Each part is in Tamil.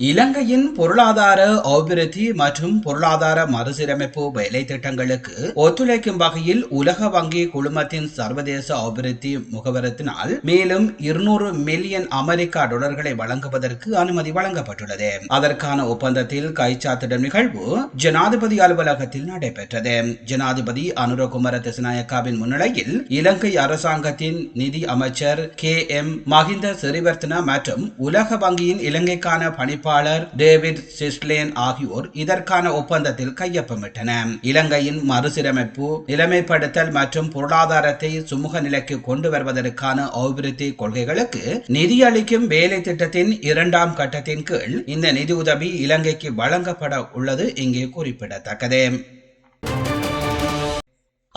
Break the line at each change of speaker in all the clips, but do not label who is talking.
இலங்கையின் பொருளாதார அபிவிருத்தி மற்றும் பொருளாதார மறுசீரமைப்பு வேலை திட்டங்களுக்கு ஒத்துழைக்கும் வகையில் உலக வங்கி குழுமத்தின் சர்வதேச அபிவிருத்தி முகவரத்தினால் மேலும் இருநூறு மில்லியன் அமெரிக்கா டாலர்களை வழங்குவதற்கு அனுமதி வழங்கப்பட்டுள்ளது. அதற்கான ஒப்பந்தத்தில் கைச்சாத்திடும் நிகழ்வு ஜனாதிபதி அலுவலகத்தில் நடைபெற்றது. ஜனாதிபதி அனுரகுமார திசநாயக்காவின் முன்னிலையில் இலங்கை அரசாங்கத்தின் நிதி அமைச்சர் கே எம் மஹிந்த சிறிவர்த்தன மற்றும் உலக வங்கியின் இலங்கைக்கான பணிப்பு பணிப்பாளர் டேவிட் சிஸ்லேன் ஆகியோர் இதற்கான ஒப்பந்தத்தில் கையொப்பமிட்டனர் இலங்கையின் மறுசீரமைப்பு நிலைமைப்படுத்தல் மற்றும் பொருளாதாரத்தை சுமூக நிலைக்கு கொண்டு வருவதற்கான அபிவிருத்தி கொள்கைகளுக்கு நிதியளிக்கும் வேலை திட்டத்தின் இரண்டாம் கட்டத்தின் கீழ் இந்த நிதி உதவி இலங்கைக்கு வழங்கப்பட உள்ளது இங்கே குறிப்பிடத்தக்கது.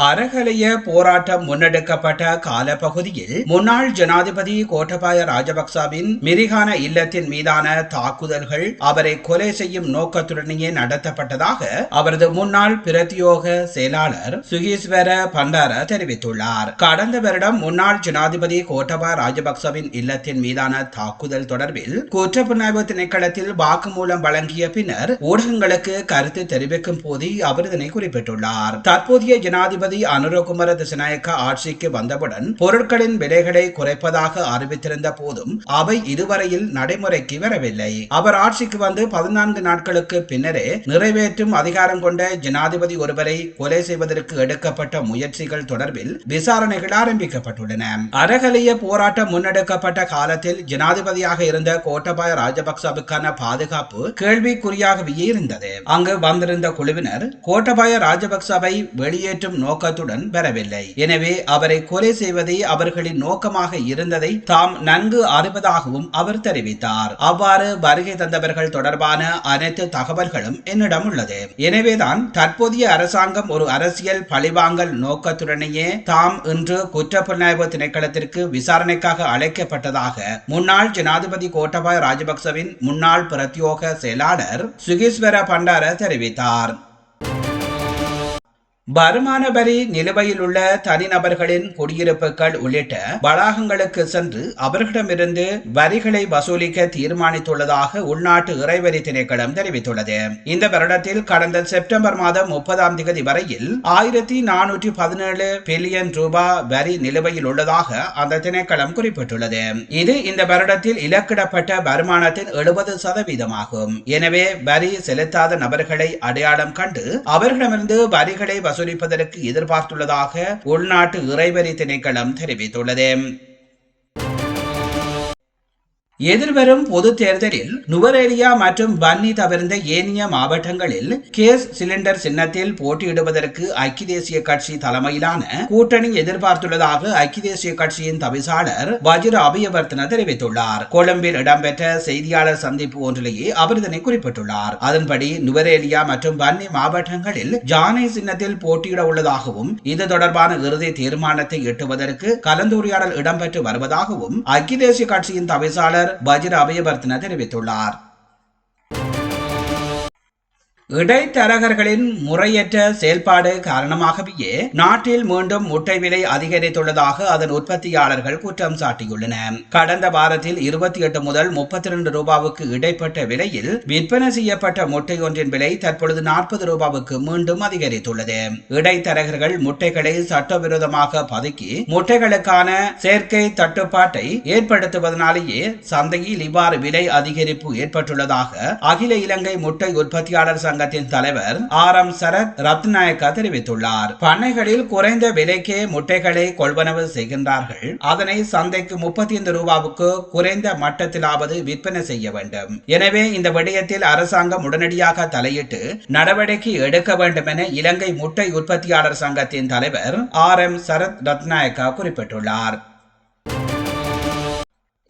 அறகலைய போராட்டம் முன்னெடுக்கப்பட்ட காலப்பகுதியில் முன்னாள் ஜனாதிபதி கோட்டபாய ராஜபக்சவின் மிரிகான இல்லத்தின் மீதான தாக்குதல்கள் அவரை கொலை செய்யும் நோக்கத்துடனேயே நடத்தப்பட்டதாக அவரது முன்னாள் பிரத்தியோக செயலாளர் சுகீஸ்வர பண்டார தெரிவித்துள்ளார். கடந்த வருடம் முன்னாள் ஜனாதிபதி கோட்டபாய ராஜபக்சவின் இல்லத்தின் மீதான தாக்குதல் தொடர்பில் குற்றப்புலனாய்வு திணைக்களத்தில் வாக்குமூலம் வழங்கிய பின்னர் ஊடகங்களுக்கு கருத்து தெரிவிக்கும் போது அவர் இதனை குறிப்பிட்டுள்ளார். தற்போதைய ஜனாதிபதி ஜனாதிபதி அனுரகுமர திசநாயக்க ஆட்சிக்கு வந்தவுடன் பொருட்களின் விலைகளை குறைப்பதாக அறிவித்திருந்த போதும் அவை இதுவரையில் நடைமுறைக்கு வரவில்லை. அவர் ஆட்சிக்கு வந்து பதினான்கு நாட்களுக்கு பின்னரே நிறைவேற்றும் அதிகாரம் கொண்ட ஜனாதிபதி ஒருவரை கொலை செய்வதற்கு எடுக்கப்பட்ட முயற்சிகள் தொடர்பில் விசாரணைகள் ஆரம்பிக்கப்பட்டுள்ளன. அரகலிய போராட்டம் முன்னெடுக்கப்பட்ட காலத்தில் ஜனாதிபதியாக இருந்த கோட்டபாய ராஜபக்சவுக்கான பாதுகாப்பு கேள்விக்குறியாகவே இருந்தது. அங்கு வந்திருந்த குழுவினர் கோட்டபாய ராஜபக்சவை வெளியேற்றும் நோக்க நோக்கத்துடன் பெறவில்லை எனவே அவரை கொலை செய்வதே அவர்களின் நோக்கமாக இருந்ததை தாம் நன்கு அறிவதாகவும் அவர் தெரிவித்தார். அவ்வாறு வருகை தந்தவர்கள் தொடர்பான அனைத்து தகவல்களும் என்னிடம் உள்ளது. எனவேதான் தற்போதைய அரசாங்கம் ஒரு அரசியல் பழிவாங்கல் நோக்கத்துடனேயே தாம் இன்று குற்றப்புலனாய்வு திணைக்களத்திற்கு விசாரணைக்காக அழைக்கப்பட்டதாக முன்னாள் ஜனாதிபதி கோட்டபாய ராஜபக்சவின் முன்னாள் பிரத்யோக செயலாளர் சுகீஸ்வர பண்டார தெரிவித்தார். வருமான வரி நிலுவையில் உள்ள தனிநபர்களின் குடியிருப்புகள் உள்ளிட்ட வளாகங்களுக்கு சென்று அவர்களிடமிருந்து வரிகளை வசூலிக்க தீர்மானித்துள்ளதாக உள்நாட்டு இறைவரி திணைக்களம் தெரிவித்துள்ளது. இந்த வருடத்தில் கடந்த செப்டம்பர் மாதம் முப்பதாம் தேதி வரையில் ஆயிரத்தி நானூற்றி பதினேழு பில்லியன் ரூபாய் வரி நிலுவையில் உள்ளதாக அந்த திணைக்களம் குறிப்பிட்டுள்ளது. இது இந்த வருடத்தில் இலக்கிடப்பட்ட வருமானத்தின் எழுபது சதவீதமாகும். எனவே வரி செலுத்தாத நபர்களை அடையாளம் கண்டு அவர்களிடமிருந்து வரிகளை வசூலிப்பதற்கு எதிர்பார்த்துள்ளதாக உள்நாட்டு இறைவரி திணைக்களம் தெரிவித்துள்ளது. எதிர்வரும் பொது தேர்தலில் நுவரேலியா மற்றும் பன்னி தவிர்ந்த ஏனைய மாவட்டங்களில் கேஸ் சிலிண்டர் சின்னத்தில் போட்டியிடுவதற்கு ஐக்கிய தேசிய கட்சி தலைமையிலான கூட்டணி எதிர்பார்த்துள்ளதாக ஐக்கிய தேசிய கட்சியின் தவிசாளர் வஜிர அபயவர்த்தன தெரிவித்துள்ளார். கொழும்பில் இடம்பெற்ற செய்தியாளர் சந்திப்பு ஒன்றிலேயே அவர் இதனை குறிப்பிட்டுள்ளார். அதன்படி நுவரேலியா மற்றும் பன்னி மாவட்டங்களில் ஜானை சின்னத்தில் போட்டியிட உள்ளதாகவும் இது தொடர்பான இறுதி தீர்மானத்தை எட்டுவதற்கு கலந்துரையாடல் இடம்பெற்று வருவதாகவும் ஐக்கிய தேசிய கட்சியின் தவிசாளர் வஜிர அபயவர்த்தன தெரிவித்துள்ளார். இடைத்தரகர்களின் முறையற்ற செயல்பாடு காரணமாகவே நாட்டில் மீண்டும் முட்டை விலை அதிகரித்துள்ளதாக அதன் உற்பத்தியாளர்கள் குற்றம் சாட்டியுள்ளனர். கடந்த வாரத்தில் இருபத்தி எட்டு முதல் முப்பத்தி இரண்டு ரூபாவுக்கு இடைப்பட்ட விலையில் விற்பனை செய்யப்பட்ட முட்டை ஒன்றின் விலை தற்பொழுது நாற்பது ரூபாவுக்கு மீண்டும் அதிகரித்துள்ளது. இடைத்தரகர்கள் முட்டைகளை சட்டவிரோதமாக பதுக்கி முட்டைகளுக்கான செயற்கை தட்டுப்பாட்டை ஏற்படுத்துவதனாலேயே சந்தையில் இவ்வாறு விலை அதிகரிப்பு ஏற்பட்டுள்ளதாக அகில இலங்கை முட்டை உற்பத்தியாளர் சங்க சங்கத்தின் தலைவர் ஆர் எம் சரத் ரத்நாயக்கா தெரிவித்துள்ளார். பண்ணைகளில் குறைந்த விலைக்கே முட்டைகளை கொள்வனவு செய்கின்றார்கள். அதனை சந்தைக்கு முப்பத்தி ஐந்து ரூபாவுக்கு குறைந்த மட்டத்திலாவது விற்பனை செய்ய வேண்டும். எனவே இந்த விடயத்தில் அரசாங்கம் உடனடியாக தலையிட்டு நடவடிக்கை எடுக்க வேண்டும் என இலங்கை முட்டை உற்பத்தியாளர் சங்கத்தின் தலைவர் ஆர் எம் சரத் ரத்நாயக்கா குறிப்பிட்டுள்ளார்.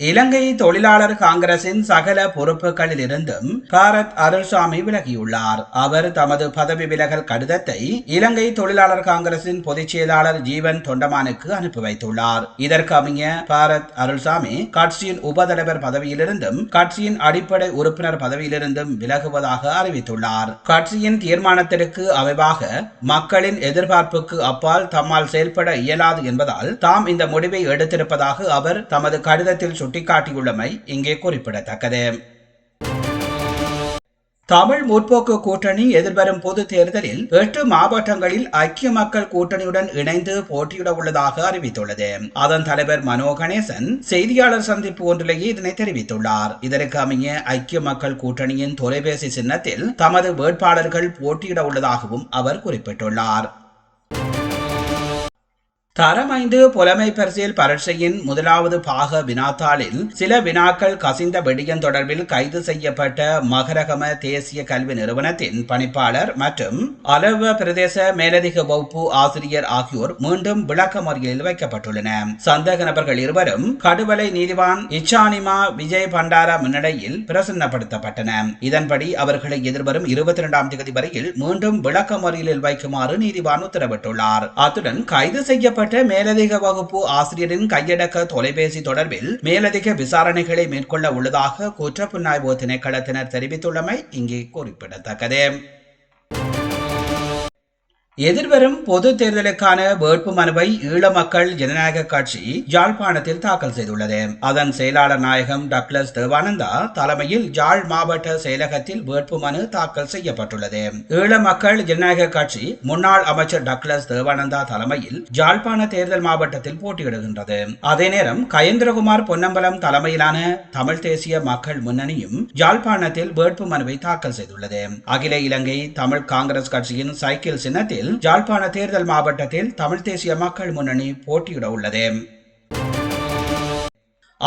இலங்கை தொழிலாளர் காங்கிரசின் சகல பொறுப்புகளில் இருந்தும் பாரத் அருள்சாமி விலகியுள்ளார். அவர் தமது பதவி விலகல் கடிதத்தை இலங்கை தொழிலாளர் காங்கிரசின் பொதுச் செயலாளர் ஜீவன் தொண்டமானுக்கு அனுப்பி வைத்துள்ளார். இதற்கு அமைய பாரத் அருள்சாமி கட்சியின் உபதலைவர் பதவியிலிருந்தும் கட்சியின் அடிப்படை உறுப்பினர் பதவியிலிருந்தும் விலகுவதாக அறிவித்துள்ளார். கட்சியின் தீர்மானத்திற்கு அமைவாக மக்களின் எதிர்பார்ப்புக்கு அப்பால் தம்மால் செயல்பட இயலாது என்பதால் தாம் இந்த முடிவை எடுத்திருப்பதாக அவர் தமது கடிதத்தில் சுட்டிக்காட்டியுள்ளமை இங்கே குறிப்பிடத்தக்கது. தமிழ் முற்போக்கு கூட்டணி எதிர்வரும் பொது தேர்தலில் எட்டு மாவட்டங்களில் ஐக்கிய மக்கள் கூட்டணியுடன் இணைந்து போட்டியிட உள்ளதாக அறிவித்துள்ளது. அதன் தலைவர் மனோ கணேசன் செய்தியாளர் சந்திப்பு ஒன்றிலேயே இதனை தெரிவித்துள்ளார். இதற்கு அமைய ஐக்கிய மக்கள் கூட்டணியின் தொலைபேசி சின்னத்தில் தமது வேட்பாளர்கள் போட்டியிட உள்ளதாகவும் அவர் குறிப்பிட்டுள்ளார். தரமைந்து புலமை பரிசில் பரீட்சையின் முதலாவது பாக வினாத்தாளில் சில வினாக்கள் கசிந்த வெடியம் தொடர்பில் கைது செய்யப்பட்ட மகரகம தேசிய கல்வி நிறுவனத்தின் பணிப்பாளர் மற்றும் அலவ பிரதேச மேலதிக வகுப்பு ஆசிரியர் ஆகியோர் மீண்டும் விளக்கமறியலில் வைக்கப்பட்டுள்ளனர். சந்தேக நபர்கள் இருவரும் கடுவலை நீதிவான் இச்சானிமா விஜய் பண்டாரா முன்னிலையில் பிரசன்னப்படுத்தப்பட்டன இதன்படி அவர்களை எதிர்வரும் இருபத்தி இரண்டாம் தேதி வரையில் மீண்டும் விளக்கமறியலில் வைக்குமாறு நீதிவான் உத்தரவிட்டுள்ளார். அத்துடன் கைது செய்யப்பட்ட சம்பந்தப்பட்ட மேலதிக வகுப்பு ஆசிரியரின் கையடக்க தொலைபேசி தொடர்பில் மேலதிக விசாரணைகளை மேற்கொள்ள உள்ளதாக குற்றப்புலனாய்வு திணைக்களத்தினர் தெரிவித்துள்ளமை இங்கே குறிப்பிடத்தக்கது. எதிர்வரும் பொது தேர்தலுக்கான வேட்பு மனுவை ஈழ மக்கள் ஜனநாயக கட்சி யாழ்ப்பாணத்தில் தாக்கல் செய்துள்ளது. அதன் செயலாளர் நாயகம் டக்ளஸ் தேவானந்தா தலைமையில் யாழ் மாவட்ட செயலகத்தில் வேட்பு மனு தாக்கல் செய்யப்பட்டுள்ளது. ஈழ மக்கள் ஜனநாயக கட்சி முன்னாள் அமைச்சர் டக்ளஸ் தேவானந்தா தலைமையில் யாழ்ப்பாண தேர்தல் மாவட்டத்தில் போட்டியிடுகின்றது. அதே நேரம் கயேந்திரகுமார் பொன்னம்பலம் தலைமையிலான தமிழ் தேசிய மக்கள் முன்னணியும் யாழ்ப்பாணத்தில் வேட்பு மனுவை தாக்கல் செய்துள்ளது. அகில இலங்கை தமிழ் காங்கிரஸ் கட்சியின் சைக்கிள் சின்னத்தில் ஜாழ்ப்பாண தேர்தல் மாவட்டத்தில் தமிழ் தேசிய மக்கள் முன்னணி போட்டியிட உள்ளது.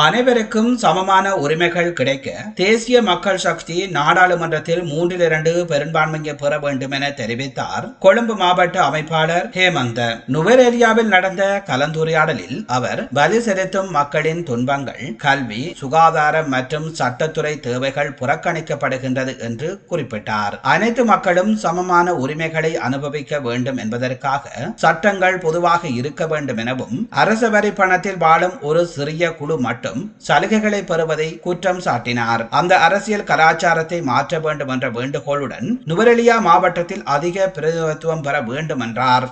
அனைவருக்கும் சமமான உரிமைகள் கிடைக்க தேசிய மக்கள் சக்தி நாடாளுமன்றத்தில் மூன்றில் இரண்டு பெரும்பான்மையை பெற வேண்டும் என தெரிவித்தார் கொழும்பு மாவட்ட அமைப்பாளர் ஹேமந்த. நுவரேரியாவில் நடந்த கலந்துரையாடலில் அவர் பலி செலுத்தும் மக்களின் துன்பங்கள் கல்வி சுகாதாரம் மற்றும் சட்டத்துறை தேவைகள் புறக்கணிக்கப்படுகின்றது என்று குறிப்பிட்டார். அனைத்து மக்களும் சமமான உரிமைகளை அனுபவிக்க வேண்டும் என்பதற்காக சட்டங்கள் பொதுவாக இருக்க வேண்டும் எனவும் அரசு வரி பணத்தில் வாழும் ஒரு சிறிய குழு மட்டும் மட்டும் சலுகைகளை பெறுவதை குற்றம் சாட்டினார். அந்த அரசியல் கலாச்சாரத்தை மாற்ற வேண்டும் என்ற வேண்டுகோளுடன் நுவரெலியா மாவட்டத்தில் அதிக பிரதிநிதித்துவம் பெற வேண்டும் என்றார்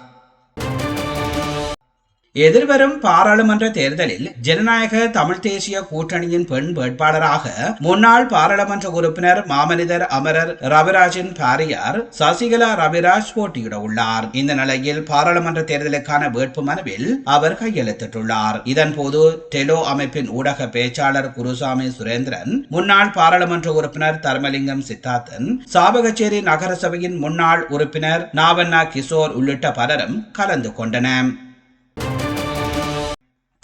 எதிர்வரும் பாராளுமன்ற தேர்தலில் ஜனநாயக தமிழ் தேசிய கூட்டணியின் பெண் வேட்பாளராக முன்னாள் பாராளுமன்ற உறுப்பினர் மாமனிதர் அமரர் ரவிராஜின் பாரியார் சசிகலா ரவிராஜ் போட்டியிட உள்ளார். இந்த நிலையில் பாராளுமன்ற தேர்தலுக்கான வேட்பு மனுவில் அவர் கையெழுத்திட்டுள்ளார். இதன்போது டெலோ அமைப்பின் ஊடக பேச்சாளர் குருசாமி சுரேந்திரன் முன்னாள் பாராளுமன்ற உறுப்பினர் தர்மலிங்கம் சித்தார்த்தன் சாபகச்சேரி நகரசபையின் முன்னாள் உறுப்பினர் நாவண்ணா கிஷோர் உள்ளிட்ட பலரும் கலந்து கொண்டனர்.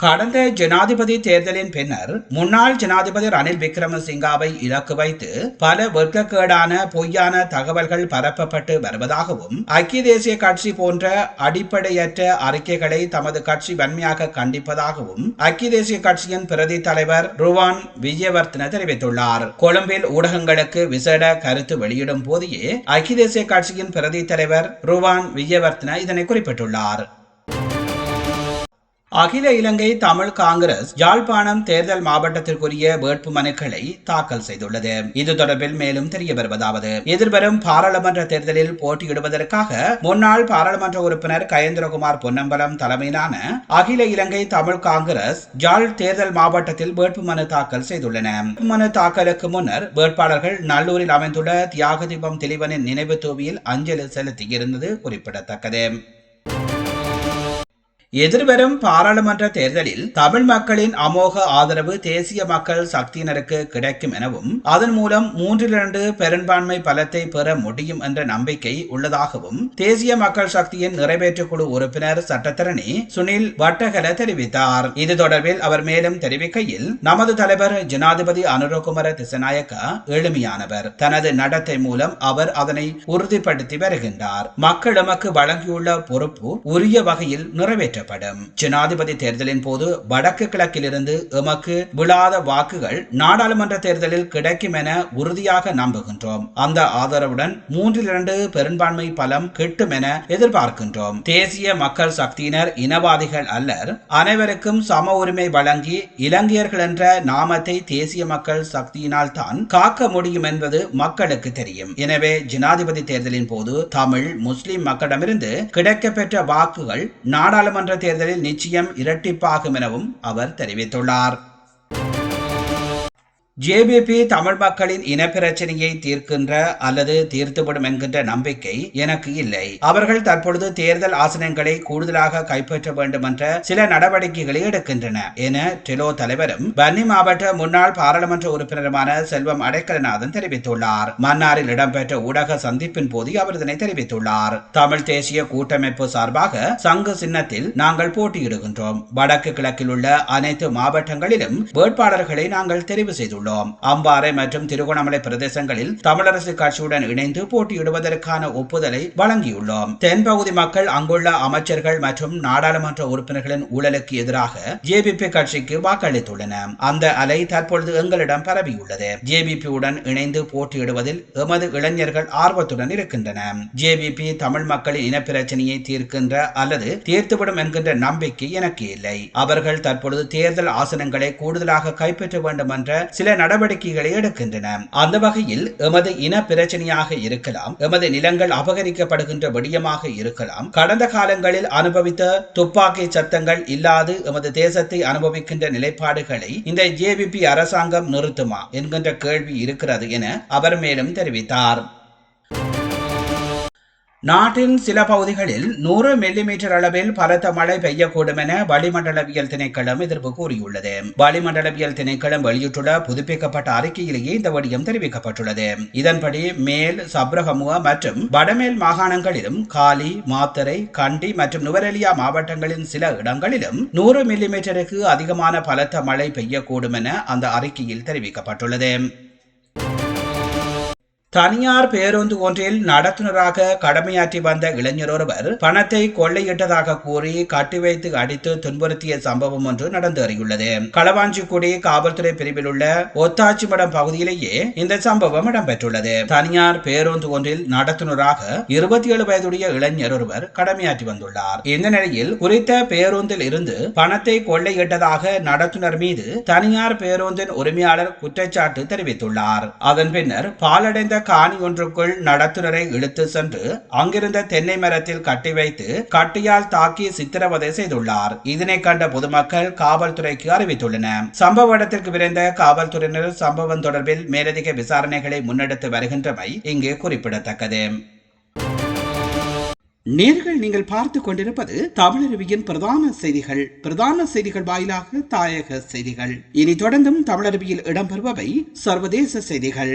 கடந்த ஜனாதிபதி தேர்தலின் பின்னர் முன்னாள் ஜனாதிபதி ரணில் விக்ரமசிங்காவை இலக்கு வைத்து பல வெட்கக்கேடான பொய்யான தகவல்கள் பரப்பப்பட்டு வருவதாகவும் ஐக்கிய தேசிய கட்சி போன்ற அடிப்படையற்ற அறிக்கைகளை தமது கட்சி வன்மையாக கண்டிப்பதாகவும் ஐக்கிய தேசிய கட்சியின் பிரதி தலைவர் ருவான் விஜயவர்த்தன தெரிவித்துள்ளார். கொழும்பில் ஊடகங்களுக்கு விசேட கருத்து வெளியிடும் போதே ஐக்கிய தேசிய கட்சியின் பிரதி தலைவர் ருவான் விஜயவர்த்தன இதனை குறிப்பிட்டுள்ளார். அகில இலங்கை தமிழ் காங்கிரஸ் யாழ்ப்பாணம் தேர்தல் மாவட்டத்திற்குரிய வேட்பு மனுக்களை தாக்கல் செய்துள்ளது. இது தொடர்பில் மேலும் தெரிய வருவதாவது எதிர்வரும் பாராளுமன்ற தேர்தலில் போட்டியிடுவதற்காக முன்னாள் பாராளுமன்ற உறுப்பினர் கயேந்திரகுமார் பொன்னம்பலம் தலைமையிலான அகில இலங்கை தமிழ் காங்கிரஸ் யாழ் தேர்தல் மாவட்டத்தில் வேட்பு மனு தாக்கல் செய்துள்ளன. மனு தாக்கலுக்கு முன்னர் வேட்பாளர்கள் நல்லூரில் அமைந்துள்ள தியாகதீபம் தெளிவனின் நினைவு தூவியில் அஞ்சலி செலுத்தியிருந்தது குறிப்பிடத்தக்கது. எதிர்வரும் பாராளுமன்ற தேர்தலில் தமிழ் மக்களின் அமோக ஆதரவு தேசிய மக்கள் சக்தியினருக்கு கிடைக்கும் எனவும் அதன் மூலம் மூன்றிலிரண்டு பெரும்பான்மை பலத்தை பெற முடியும் என்ற நம்பிக்கை உள்ளதாகவும் தேசிய மக்கள் சக்தியின் நிறைவேற்று குழு உறுப்பினர் சட்டத்தரணி சுனில் வட்டகல தெரிவித்தார். இது தொடர்பில் அவர் மேலும் தெரிவிக்கையில் நமது தலைவர் ஜனாதிபதி அனுரகுமர திசநாயக்க எளிமையானவர். தனது நடத்தை மூலம் அவர் அதனை உறுதிப்படுத்தி வருகின்றார். மக்கள் எமக்கு வழங்கியுள்ள பொறுப்பு உரிய வகையில் நிறைவேற்ற நிறைவேற்றப்படும் ஜனாதிபதி தேர்தலின் போது வடக்கு கிழக்கிலிருந்து எமக்கு விழாத வாக்குகள் நாடாளுமன்ற தேர்தலில் கிடைக்கும் என உறுதியாக நம்புகின்றோம். அந்த ஆதரவுடன் மூன்றில் இரண்டு பெரும்பான்மை பலம் கிட்டும் என எதிர்பார்க்கின்றோம். தேசிய மக்கள் சக்தியினர் இனவாதிகள் அல்லர். அனைவருக்கும் சம உரிமை வழங்கி இலங்கையர்கள் என்ற நாமத்தை தேசிய மக்கள் சக்தியினால் தான் காக்க முடியும் என்பது மக்களுக்கு தெரியும். எனவே ஜனாதிபதி தேர்தலின் போது தமிழ் முஸ்லிம் மக்களிடமிருந்து கிடைக்கப்பெற்ற வாக்குகள் நாடாளுமன்ற தேர்தலில் நிச்சயம் இரட்டிப்பாகும் எனவும் அவர் தெரிவித்துள்ளார். ஜேபிபி தமிழ் மக்களின் இனப்பிரச்சனையை தீர்க்கின்ற அல்லது தீர்த்துவிடும் என்கின்ற நம்பிக்கை எனக்கு இல்லை. அவர்கள் தற்பொழுது தேர்தல் ஆசனங்களை கூடுதலாக கைப்பற்ற வேண்டும் என்ற சில நடவடிக்கைகளை எடுக்கின்றன. என டெலோ தலைவரும் பன்னி மாவட்ட முன்னாள் பாராளுமன்ற உறுப்பினருமான செல்வம் அடைக்கலநாதன் தெரிவித்துள்ளார். மன்னாரில் இடம்பெற்ற ஊடக சந்திப்பின் போது அவர் இதனை தெரிவித்துள்ளார். தமிழ் தேசிய கூட்டமைப்பு சார்பாக சங்கு சின்னத்தில் நாங்கள் போட்டியிடுகின்றோம். வடக்கு கிழக்கில் உள்ள அனைத்து மாவட்டங்களிலும் வேட்பாளர்களை நாங்கள் தெரிவு செய்துள்ளோம். உள்ளோம் அம்பாறை மற்றும் திருகோணமலை பிரதேசங்களில் தமிழரசு கட்சியுடன் இணைந்து போட்டியிடுவதற்கான ஒப்புதலை வழங்கியுள்ளோம். தென்பகுதி மக்கள் அங்குள்ள அமைச்சர்கள் மற்றும் நாடாளுமன்ற உறுப்பினர்களின் ஊழலுக்கு எதிராக ஜேபிபி கட்சிக்கு வாக்களித்துள்ளன அந்த அலை தற்பொழுது எங்களிடம் பரவியுள்ளது. ஜேபிபி உடன் இணைந்து போட்டியிடுவதில் எமது இளைஞர்கள் ஆர்வத்துடன் இருக்கின்றனர் ஜேபிபி தமிழ் மக்களின் இனப்பிரச்சனையை தீர்க்கின்ற அல்லது தீர்த்துவிடும் என்கின்ற நம்பிக்கை எனக்கு இல்லை. அவர்கள் தற்பொழுது தேர்தல் ஆசனங்களை கூடுதலாக கைப்பற்ற வேண்டும் என்ற சில நடவடிக்கைகளை எடுக்கின்றன. அந்த வகையில் எமது இன பிரச்சனையாக இருக்கலாம் எமது நிலங்கள் அபகரிக்கப்படுகின்ற விடயமாக இருக்கலாம் கடந்த காலங்களில் அனுபவித்த துப்பாக்கி சத்தங்கள் இல்லாது எமது தேசத்தை அனுபவிக்கின்ற நிலைப்பாடுகளை இந்த ஜேவிபி அரசாங்கம் நிறுத்துமா? என்கின்ற கேள்வி இருக்கிறது என அவர் மேலும் தெரிவித்தார். நாட்டின் சில பகுதிகளில் நூறு மில்லிமீட்டர் அளவில் பலத்த மழை பெய்யக்கூடும் என வளிமண்டலவியல் திணைக்களம் எதிர்ப்பு கூறியுள்ளது. வளிமண்டலவியல் திணைக்களம் வெளியிட்டுள்ள புதுப்பிக்கப்பட்ட அறிக்கையிலேயே இந்த வடிவம் தெரிவிக்கப்பட்டுள்ளது. இதன்படி மேல் சப்ரகமுவ மற்றும் வடமேல் மாகாணங்களிலும் காலி மாத்தரை கண்டி மற்றும் நுவரெலியா மாவட்டங்களின் சில இடங்களிலும் நூறு மில்லிமீட்டருக்கு அதிகமான பலத்த மழை பெய்யக்கூடும் என அந்த அறிக்கையில் தெரிவிக்கப்பட்டுள்ளது. தனியார் பேருந்து ஒன்றில் நடத்துனராக கடமையாற்றி வந்த இளைஞர் ஒருவர் பணத்தை கொள்ளையிட்டதாக கூறி கட்டி வைத்து அடித்து துன்புறுத்திய சம்பவம் ஒன்று நடந்தேறியுள்ளது களவாஞ்சிக்குடி காவல்துறை பிரிவில் உள்ள ஒத்தாச்சிமடம் பகுதியிலேயே இந்த சம்பவம் இடம்பெற்றுள்ளது. தனியார் பேருந்து ஒன்றில் நடத்துனராக இருபத்தி ஏழு வயதுடைய இளைஞர் ஒருவர் கடமையாற்றி வந்துள்ளார். இந்த நிலையில் குறித்த பேருந்தில் இருந்து பணத்தை கொள்ளையிட்டதாக நடத்துனர் மீது தனியார் பேருந்தின் உரிமையாளர் குற்றச்சாட்டு தெரிவித்துள்ளார். அதன் பின்னர் பாலடைந்த காணி ஒன்றுக்குள் நடத்துனரை இழுத்து சென்று அங்கிருந்த தென்னை மரத்தில் கட்டி வைத்து கட்டியால் தாக்கி சித்திரவதை செய்துள்ளார். இதனை கண்ட பொதுமக்கள் காவல்துறைக்கு அறிவித்துள்ளனர். சம்பவ இடத்திற்கு விரைந்த காவல்துறையினர் சம்பவம் தொடர்பில் மேலதிக விசாரணைகளை முன்னெடுத்து வருகின்றமை இங்கு குறிப்பிடத்தக்கது. நேர்கள் நீங்கள் பார்த்து கொண்டிருப்பது தமிழருவியின் பிரதான செய்திகள். பிரதான செய்திகள் வாயிலாக தாயக செய்திகள். இனி தொடர்ந்தும் தமிழருவியில் இடம்பெறுபவை சர்வதேச செய்திகள்.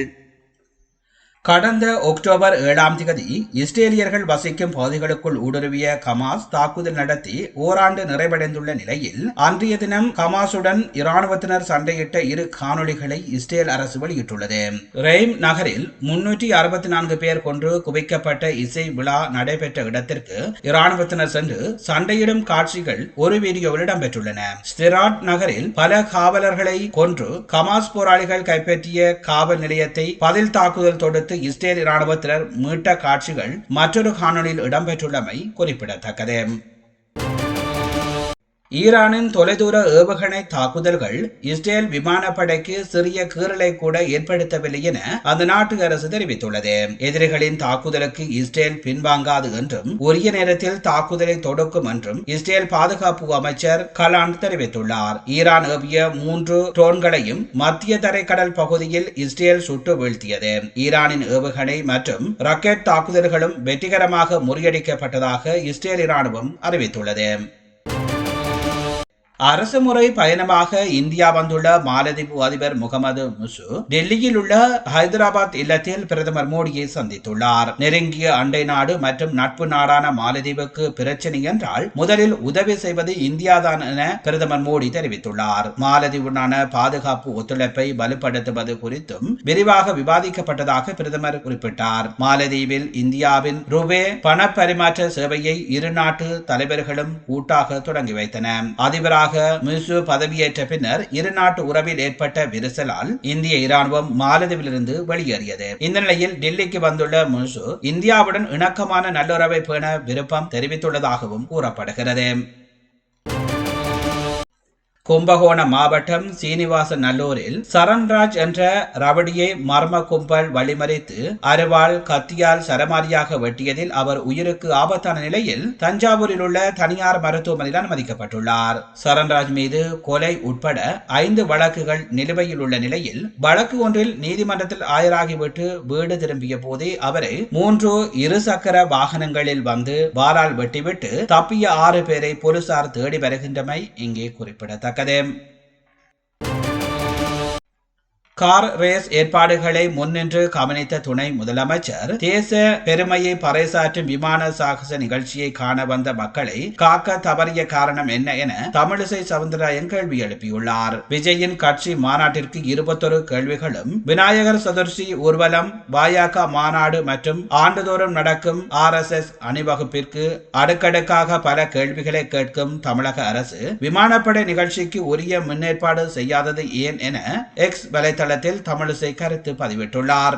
கடந்த அக்டோபர் ஏழாம் தேதி இஸ்ரேலியர்கள் வசிக்கும் பகுதிகளுக்குள் ஊடுருவிய கமாஸ் தாக்குதல் நடத்தி ஓராண்டு நிறைவடைந்துள்ள நிலையில் அன்றைய தினம் கமாசுடன் இராணுவத்தினர் சண்டையிட்ட இரு காணொளிகளை இஸ்ரேல் அரசு வெளியிட்டுள்ளது. ரெய்ம் நகரில் முன்னூற்றி அறுபத்தி நான்கு பேர் கொன்று குவிக்கப்பட்ட இசை விழா நடைபெற்ற இடத்திற்கு இராணுவத்தினர் சென்று சண்டையிடும் காட்சிகள் ஒரு வீடியோவில் இடம்பெற்றுள்ளன. ஸ்திராட் நகரில் பல காவலர்களை கொன்று கமாஸ் போராளிகள் கைப்பற்றிய காவல் நிலையத்தை பதில் தாக்குதல் தொடுத்து அடுத்து இஸ்ரேலி ராணுவத்தினர் மீட்ட காட்சிகள் மற்றொரு காணொலியில் இடம்பெற்றுள்ளமை குறிப்பிடத்தக்கது. ஈரானின் தொலைதூர ஏவுகணை தாக்குதல்கள் இஸ்ரேல் விமானப்படைக்கு சிறிய கீறலை கூட ஏற்படுத்தவில்லை என அந்த நாட்டு அரசு தெரிவித்துள்ளது. எதிரிகளின் தாக்குதலுக்கு இஸ்ரேல் பின்வாங்காது என்றும் உரிய நேரத்தில் தாக்குதலை தொடுக்கும் என்றும் இஸ்ரேல் பாதுகாப்பு அமைச்சர் கலான் தெரிவித்துள்ளார். ஈரான் ஏவிய மூன்று ட்ரோன்களையும் மத்திய தரைக்கடல் பகுதியில் இஸ்ரேல் சுட்டு வீழ்த்தியது. ஈரானின் ஏவுகணை மற்றும் ராக்கெட் தாக்குதல்களும் வெற்றிகரமாக முறியடிக்கப்பட்டதாக இஸ்ரேல் இராணுவம் அறிவித்துள்ளது. அரசுமுறை பயணமாக இந்தியா வந்துள்ள மாலத்தீவு அதிபர் முகமது முசு டெல்லியில் உள்ள ஹைதராபாத் இல்லத்தில் பிரதமர் மோடியை சந்தித்துள்ளார். நெருங்கிய அண்டை நாடு மற்றும் நட்பு நாடான மாலத்தீவுக்கு பிரச்சனை என்றால் முதலில் உதவி செய்வது இந்தியாதான் என பிரதமர் மோடி தெரிவித்துள்ளார். மாலத்தீவுடனான பாதுகாப்பு ஒத்துழைப்பை வலுப்படுத்துவது குறித்தும் விரிவாக விவாதிக்கப்பட்டதாக பிரதமர் குறிப்பிட்டார். மாலத்தீவில் இந்தியாவின் ரூபே பண பரிமாற்ற சேவையை இரு நாட்டு தலைவர்களும் கூட்டாக தொடங்கி வைத்தன அதிபராக மிசு பதவியேற்ற பின்னர் இரு நாட்டு உறவில் ஏற்பட்ட விரிசலால் இந்திய இராணுவம் மாலதீவிலிருந்து வெளியேறியது. இந்த நிலையில் டெல்லிக்கு வந்துள்ள முசு இந்தியாவுடன் இணக்கமான நல்லுறவை பேண விருப்பம் தெரிவித்துள்ளதாகவும் கூறப்படுகிறது. கும்பகோணம் மாவட்டம் சீனிவாச நல்லூரில் சரண்ராஜ் என்ற ரவடியை மர்ம கும்பல் வழிமறித்து அருவாள் கத்தியால் சரமாரியாக வெட்டியதில் அவர் உயிருக்கு ஆபத்தான நிலையில் தஞ்சாவூரில் உள்ள தனியார் மருத்துவமனையில் அனுமதிக்கப்பட்டுள்ளார். சரண்ராஜ் மீது கொலை உட்பட ஐந்து வழக்குகள் நிலுவையில் உள்ள நிலையில் வழக்கு ஒன்றில் நீதிமன்றத்தில் ஆயராகிவிட்டு வீடு திரும்பிய போதே அவரை மூன்று இருசக்கர வாகனங்களில் வந்து வாரால் வெட்டிவிட்டு தப்பிய ஆறு பேரை போலீசார் தேடி வருகின்றமை இங்கே குறிப்பிடத்தக்கது. academy கார் ரேஸ் ஏற்பாடுகளை முன்னின்று கவனித்த துணை முதலமைச்சர் தேச பெருமையை பறைசாற்றும் விமான சாகச நிகழ்ச்சியை காண வந்த மக்களை காக்க தவறிய காரணம் என்ன என தமிழிசை சவுந்தரராயன் கேள்வி எழுப்பியுள்ளார். விஜயின் கட்சி மாநாட்டிற்கு இருபத்தொரு கேள்விகளும் விநாயகர் சதுர்த்தி ஊர்வலம் பாஜக மாநாடு மற்றும் ஆண்டுதோறும் நடக்கும் ஆர் எஸ் எஸ் அணிவகுப்பிற்கு அடுக்கடுக்காக பல கேள்விகளை கேட்கும் தமிழக அரசு விமானப்படை நிகழ்ச்சிக்கு உரிய முன்னேற்பாடு செய்யாதது ஏன் என எக்ஸ் வலைத்தள இணையதளத்தில் தமிழிசை கருத்து பதிவிட்டுள்ளார்.